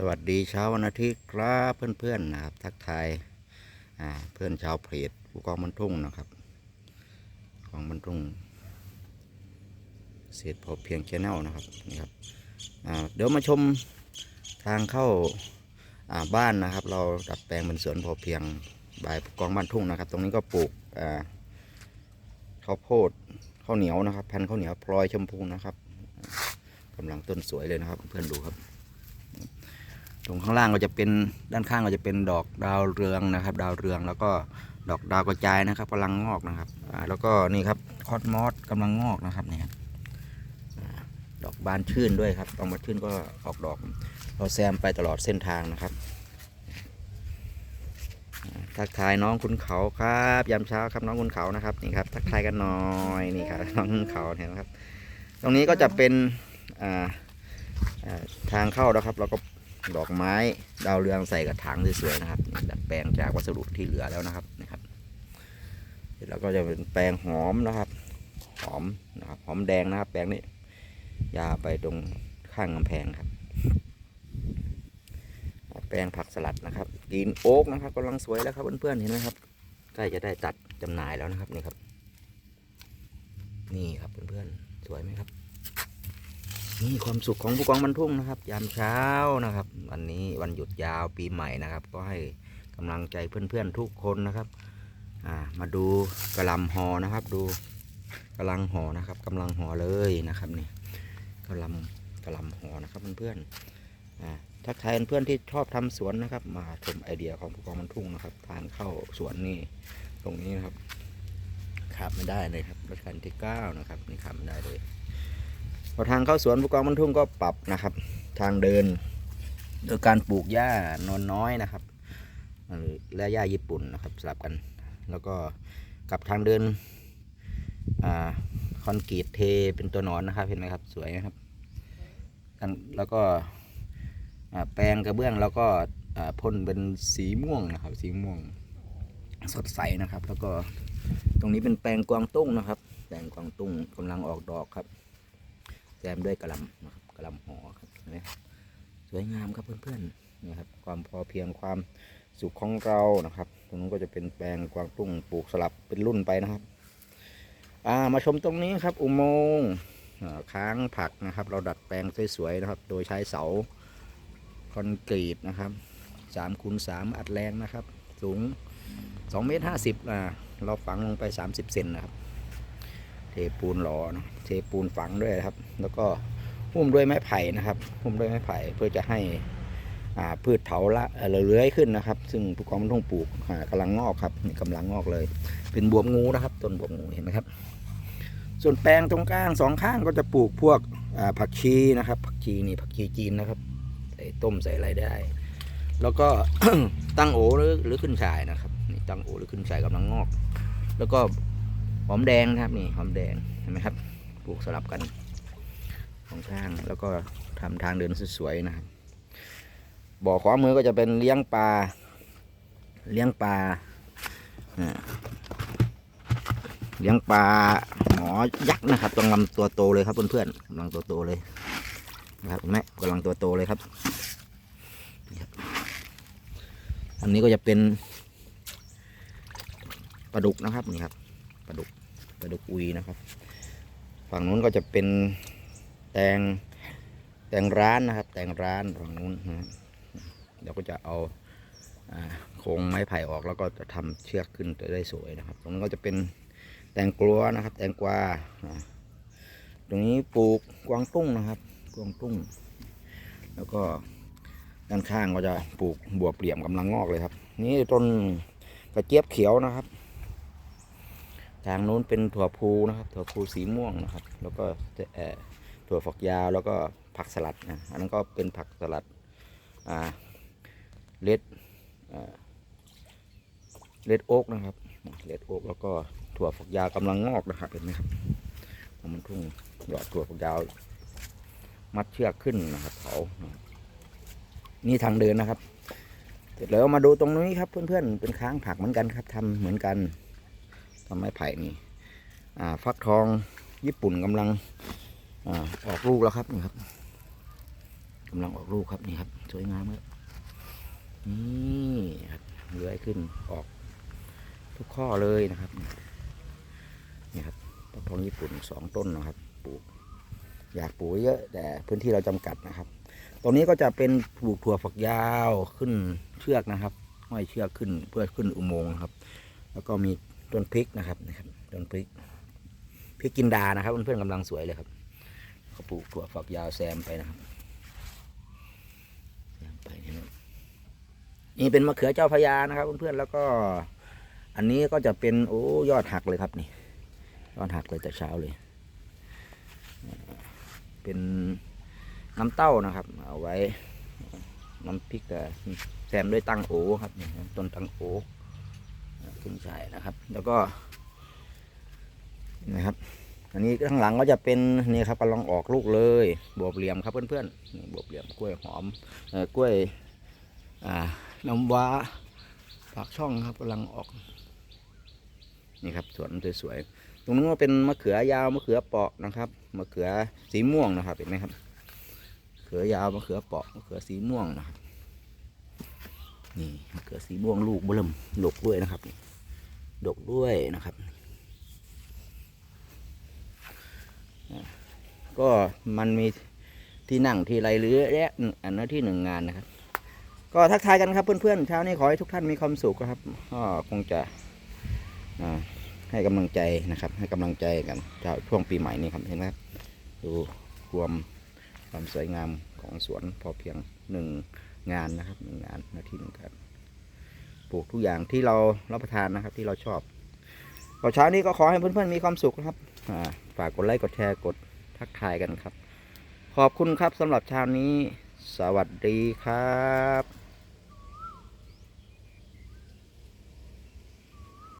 สวัสดีเช้าวันอาทิตย์ครับเพื่อนๆนะครับ ทักทายเพื่อนชาวเพจผู้กองบรรทุ่งนะครับของบรรทุ่งเศษพอเพียงแชนแนลนะครับนี่ครับเดี๋ยวมาชมทางเข้าาบ้านนะครับ เราดัดแปลงเป็นสวนพอเพียงบายผู้กองบ้านทุ่งนะครับ ตรงนี้ก็ปลูกข้าวโพดข้าวเหนียวนะครับ พันข้าวเหนียวพลอยชมพูนะครับกำลังต้นสวยเลยนะครับ เพื่อนดูครับ ตรงข้างล่างก็จะเป็นด้านข้างก็จะเป็นดอกดาวเรืองนะครับ ดาวเรืองแล้วก็ดอกดาวกระจายนะครับกำลังงอกนะครับแล้วก็นี่ครับคอสมอสกำลังงอกนะครับเนี่ยครับดอกบานชื่นด้วยครับดอกบานชื่นก็ออกดอกเราแซมไปตลอดเส้นทางนะครับ ทักทายน้องคุณเขาครับยามเช้าครับน้องคุณเขานะครับนี่ครับทักทายกันหน่อยนี่ครับน้องคุณเขาเห็นไหมครับ ตรงนี้ก็จะเป็นทางเข้านะครับ แล้วก็ ดอกไม้ดาวเรืองใส่กระถางสวยๆนะครับดัดแปลงจากวัสดุที่เหลือแล้วนะครับนะครับเร็จแล้วก็จะเป็นแปลงหอมนะครับ หอมนะครับหอมแดงนะครับ แปลงนี้ยาไปตรงข้างกำแพงครับ แปลงผักสลัดนะครับกรีนโอ๊กนะครับกำลังสวยแล้วครับเพื่อนๆเห็นไหมครับใกล้จะได้ตัดจำหน่ายแล้วนะครับนี่ครับ นี่ครับเพื่อนๆสวยไหมครับ นี่ความสุขของผู้กองบรรทุ่งนะครับ ยามเช้านะครับ วันนี้วันหยุดยาวปีใหม่นะครับ ก็ให้กำลังใจเพื่อนๆทุกคนนะครับมาดูกระลำหอนะครับ ดูกำลังหอนะครับกำลังหอเลยนะครับนี่กระลำกระลำหอนะครับเพื่อนๆอ่าถ้าใครเพื่อนที่ชอบทำสวนนะครับ มาชมไอเดียของผู้กองบรรทุ่งนะครับ ทางเข้าสวนนี่ตรงนี้นะครับขาดไม่ได้เลยครับรัชกาลที่เก้านะครับนี่ขาดไม่ได้เลย ทางเข้าสวนผู้กองบรรทุ่งก็ปรับนะครับ ทางเดิน โดยการปลูกหญ้านอนน้อยนะครับและหญ้าญี่ปุ่นนะครับสลับกัน แล้วก็กับทางเดินอาคอนกรีตเทเป็นตัวนอนนะครับเห็นไหมครับสวยไหมครับ แล้วก็แปรงกระเบื้องแล้วก็พ่นเป็นสีม่วงนะครับ สีม่วงสดใสนะครับ แล้วก็ตรงนี้เป็นแปลงกวางตุ้งนะครับ แปลงกวางตุ้งกำลังออกดอกครับ แซมด้วยกระลำนะครับกระลำหอครับเห็นไหมสวยงามครับเพื่อนๆนี่ครับความพอเพียงความสุขของเรานะครับตรงนู้นก็จะเป็นแปลงกวางตุ้งปลูกสลับเป็นรุ่นไปนะครับอ่ามาชมตรงนี้ครับ อุโมงค์ค้างผักนะครับ เราดัดแปลงสวยๆนะครับ โดยใช้เสาคอนกรีตนะครับสามคูณสามอัดแรงนะครับ สูงสองเมตรห้าสิบอ่าเราฝังลงไปสามสิบเซนนะครับ เทปูนหล่อนะเทปูนฝังด้วยครับ แล้วก็หุ้มด้วยไม้ไผ่นะครับหุ้มด้วยไม้ไผ่เพื่อจะให้พืชเถาละเอ่อเลื้อยขึ้นนะครับ ซึ่งผู้กองมันต้องปลูกอ่ากำลังงอกครับนี่กำลังงอกเลย เป็นบวบงูนะครับต้นบวบงูเห็นไหมครับ ส่วนแปลงตรงกลางสองข้างก็จะปลูกพวกผักชีนะครับ ผักชีนี่ผักชีจีนนะครับใส่ต้มใส่อะไรได้ แล้วก็ตั้งโอหรือหรือขึ้นฉายนะครับนี่ตั้งโอหรือขึ้นฉายกำลังงอก แล้วก็ หอมแดงนะครับนี่หอมแดงเห็นไหมครับปลูกสลับกันของข้างแล้วก็ทำทางเดินสวยๆนะครับบ่อขวามือก็จะเป็นเลี้ยงปลาเลี้ยงปลาเลี้ยงปลาหมอยักษ์นะครับกำลังตัวโตเลยครับเพื่อนๆกำลังตัวโตเลยนะครับเห็นไหมกำลังตัวโตเลยครับนี่ครับ อันนี้ก็จะเป็นปลาดุกนะครับนี่ครับ ปลาดุกปลาดุกอุยนะครับ ฝั่งนู้นก็จะเป็นแตงแตงร้านนะครับ แตงร้านฝั่งนู้นนะเดี๋ยวก็จะเอาโครงไม้ไผ่ออกแล้วก็จะทำเชือกขึ้นจะได้สวยนะครับตรงนั้ก็จะเป็นแตงกลัวนะครับ แตงกวาตรงนี้ปลูกกวางตุ้งนะครับ กวางตุ้ง แล้วก็ด้านข้างก็จะปลูกบวบเปลี่ยมกำลังงอกเลยครับ นี่ต้นกระเจี๊ยบเขียวนะครับ ทางนู้นเป็นถั่วพูนะครับถั่วพูสีม่วงนะครับ แล้วก็ถั่วฝักยาวแล้วก็ผักสลัดนะอันนั้นก็เป็นผักสลัดเลดเลดโอ๊กนะครับเลดโอ๊กแล้วก็ถั่วฝักยาวกำลังงอกนะครับเห็นไหมครับมันทุ่งหยอดถั่วฝักยาว มัดเชือกขึ้นนะครับเผานี่ทางเดินนะครับ เสร็จแล้วมาดูตรงนี้ครับเพื่อนๆเป็นค้างผักเหมือนกันครับทำเหมือนกัน ทำไม้ไผ่นี่ฟักทองญี่ปุ่นกำลังอออกลูกแล้วครับนี่ครับกำลังออกลูกครับนี่ครับ สวยงามครับนี่ครับเลื้อยขึ้นออกทุกข้อเลยนะครับนี่ครับฟักทองญี่ปุ่นสองต้นนะครับปลูกอยากปลูกเยอะ แต่พื้นที่เราจำกัดนะครับตรงนี้ก็จะเป็นปลูกถั่วฝักยาวขึ้นเชือกนะครับห้อยเชือกขึ้นเพื่อขึ้นอุโมงค์ครับ แล้วก็มี ต้นพริกนะครับนะครับต้นพริกพริกกินดานะครับเพื่อนๆกำลังสวยเลยครับเขาปลูกถั่วฝักยาวแซมไปนะครับแซมไปนะครับนี่เป็นมะเขือเจ้าพระยานะครับเพื่อนๆแล้วก็ อันนี้ก็จะเป็นโอ้ยอดหักเลยครับนี่ยอดหักเลยแต่เช้าเลย เป็นน้ำเต้านะครับ เอาไว้น้ำพริกแซมด้วยตังโอครับนี่ครับต้นตังโอ ขึ้นช่ายนะครับ แล้วก็นะครับ อันนี้ข้างหลังก็จะเป็นนี่ครับกำลังออกลูกเลยบวบเหลี่ยมครับเพื่อนๆนี่บวบเหลี่ยมกล้วยหอมอกล้วยอ่าน้ำว้าปากช่องครับกำลังออกนี่ครับสวนสวยๆตรงนู้นก็เป็นมะเขือยาวมะเขือเปาะนะครับมะเขือสีม่วงนะครับเห็นไหมครับมะเขือยาวมะเขือเปาะมะเขือสีม่วงนะครับนี่มะเขือสีม่วงลูกเบิ่มดกด้วยนะครับ ดกด้วยนะครับ ก็มันมีที่นั่งที่ไรหรือแยะอันนั้นที่หนึ่งงานนะครับ ก็ทักทายกันครับเพื่อนๆเช้านี้ขอให้ทุกท่านมีความสุขครับก็คงจะให้กำลังใจนะครับ ให้กำลังใจกันช่วงปีใหม่นี้ครับเห็นไหมครับดูความความสวยงามของสวนพอเพียงหนึ่งงานนะครับหนึ่งงานนาทีหนึ่งการ ปลูกทุกอย่างที่เรารับประทานนะครับ ที่เราชอบก็เช้านี้ก็ขอให้เพื่อนๆมีความสุขนะครับฝากกดไลค์กดแชร์กดทักทายกันครับ ขอบคุณครับสำหรับเช้านี้ สวัสดีครับ